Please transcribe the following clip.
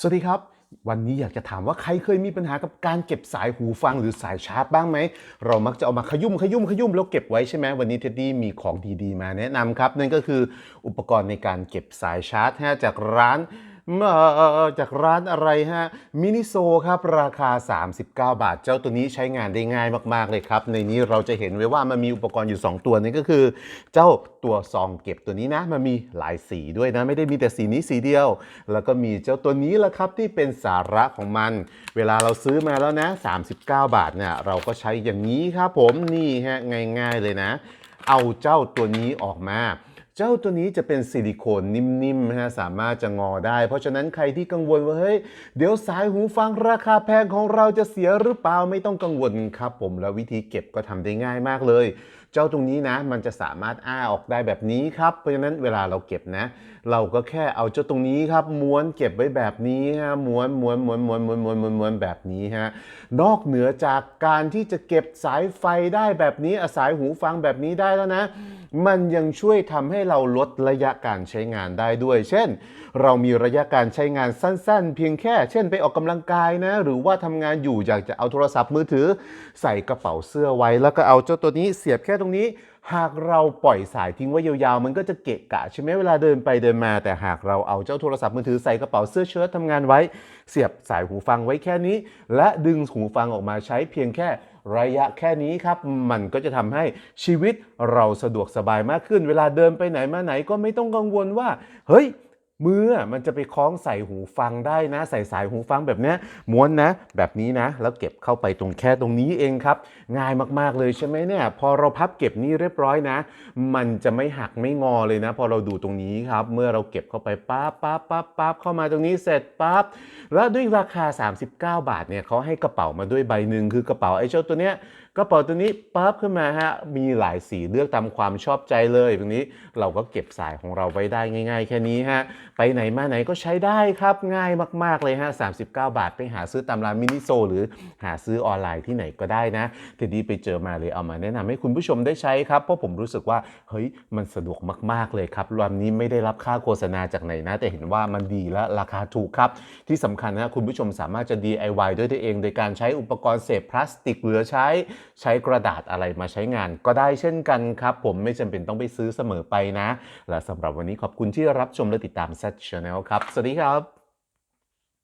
สวัสดีครับ วันนี้อยากจะถามว่าใครเคยมีปัญหากับการเก็บสายหูฟังหรือสายชาร์จบ้างไหม เรามักจะเอามาขยุ่มขยุ่มขยุ่มแล้วเก็บไว้ใช่ไหมวันนี้เท็ดดี้มีของดีๆ มาแนะนำครับ นั่นก็คืออุปกรณ์ในการเก็บสายชาร์จจากร้าน เอ่อจากร้านอะไรฮะมินิโซครับราคา 39 บาท เจ้าตัวนี้ใช้งานได้ง่ายมาก ๆ เลยครับ ในนี้เราจะเห็นไว้ว่ามันมีอุปกรณ์อยู่ 2 ตัวนี่ก็คือ เจ้าตัวซองเก็บตัวนี้นะ มันมีหลายสีด้วยนะ ไม่ได้มีแต่สีนี้สีเดียว แล้วก็มีเจ้าตัวนี้แหละครับที่เป็นสาระของมัน เวลาเราซื้อมาแล้วนะ 39 บาทเนี่ยเราก็ใช้อย่างนี้ครับผมนี่ฮะง่าย ๆเลยนะ เอาเจ้าตัวนี้ออกมา เจ้าตัวนี้จะเป็นซิลิโคนนิ่มๆนะฮะสามารถจะงอได้ เพราะฉะนั้นใครที่กังวลว่าเฮ้ยเดี๋ยวสายหูฟังราคาแพงของเราจะเสียหรือเปล่าไม่ต้องกังวลครับผมแล้ววิธีเก็บก็ทำได้ง่ายมากเลย เจ้าตรงนี้นะ มันจะสามารถอ้าออกได้แบบนี้ครับเพราะฉะนั้นเวลาเราเก็บนะ เราก็แค่เอาเจ้าตรงนี้ครับม้วนเก็บไว้แบบนี้ฮะม้วนม้วนม้วนม้วนม้วนม้วนม้วนม้วนแบบนี้ฮะนอกเหนือจากการที่จะเก็บสายไฟได้แบบนี้อสายหูฟังแบบนี้ได้แล้วนะ มันยังช่วยทำให้เราลดระยะการใช้งานได้ด้วย เช่น เรามีระยะการใช้งานสั้น ๆ เพียงแค่ เช่น ไปออกกำลังกายนะ หรือว่าทำงานอยู่อยากจะเอาโทรศัพท์มือถือ ใส่กระเป๋าเสื้อไว้ แล้วก็เอาเจ้าตัวนี้เสียบแค่ตรงนี้หากเราปล่อยสายทิ้งไว้ยาวๆ มันก็จะเกะกะใช่ไหมเวลาเดินไปเดินมา แต่หากเราเอาเจ้าโทรศัพท์มือถือใส่กระเป๋าเสื้อเชิ้ตทำงานไว้ เสียบสายหูฟังไว้แค่นี้ และดึงหูฟังออกมาใช้เพียงแค่ ระยะแค่นี้ครับ มันก็จะทำให้ชีวิตเราสะดวกสบายมากขึ้น เวลาเดินไปไหนมาไหนก็ไม่ต้องกังวลว่า เฮ้ย มืออมันจะไปคล้องใส่หูฟังได้นะ ใส่สายหูฟังแบบนี้ม้วนนะ แบบนี้นะ แล้วเก็บเข้าไปตรงแค่ตรงนี้เองครับ ง่ายมากๆเลยใช่ไหมเนี่ย พอเราพับเก็บนี่เรียบร้อยนะ มันจะไม่หักไม่งอเลยนะ พอเราดูตรงนี้ครับ เมื่อเราเก็บเข้าไปปั๊บปั๊บปั๊บปั๊บเข้ามาตรงนี้เสร็จปั๊บแล้วด้วยราคา 39 บาทเนี่ยเขาให้กระเป๋ามาด้วยใบหนึ่งคือกระเป๋าไอ้เจ้าตัวเนี้ยกระเป๋าตัวนี้ปั๊บขึ้นมาฮะมีหลายสีเลือกตามความชอบใจเลยตรงนี้เราก็เก็บสายของเราไว้ได้ง่าย ๆ แค่นี้ฮะไปไหนมาไหนก็ใช้ได้ครับง่ายมาก ๆ เลยฮะ39 บาท ไปหาซื้อตามร้านมินิโซหรือหาซื้อออนไลน์ที่ไหนก็ได้นะทีนี้ไปเจอมาเลยเอามาแนะนำให้คุณผู้ชมได้ใช้ครับ เพราะผมรู้สึกว่าเฮ้ยมันสะดวกมาก ๆ เลยครับรวันนี้ไม่ได้รับค่าโฆษณาจากไหนนะ แต่เห็นว่ามันดีและราคาถูกครับ ที่สำคัญนะคุณผู้ชมสามารถจะ DIY ด้วยตัวเอง โดยการใช้อุปกรณ์เศษพลาสติกเหลือใช้ ใช้กระดาษอะไรมาใช้งาน ก็ได้เช่นกันครับ ผมไม่จำเป็นต้องไปซื้อเสมอไปนะ และสำหรับวันนี้ขอบคุณที่รับชมและติดตาม Sessional ครับ สวัสดีครับ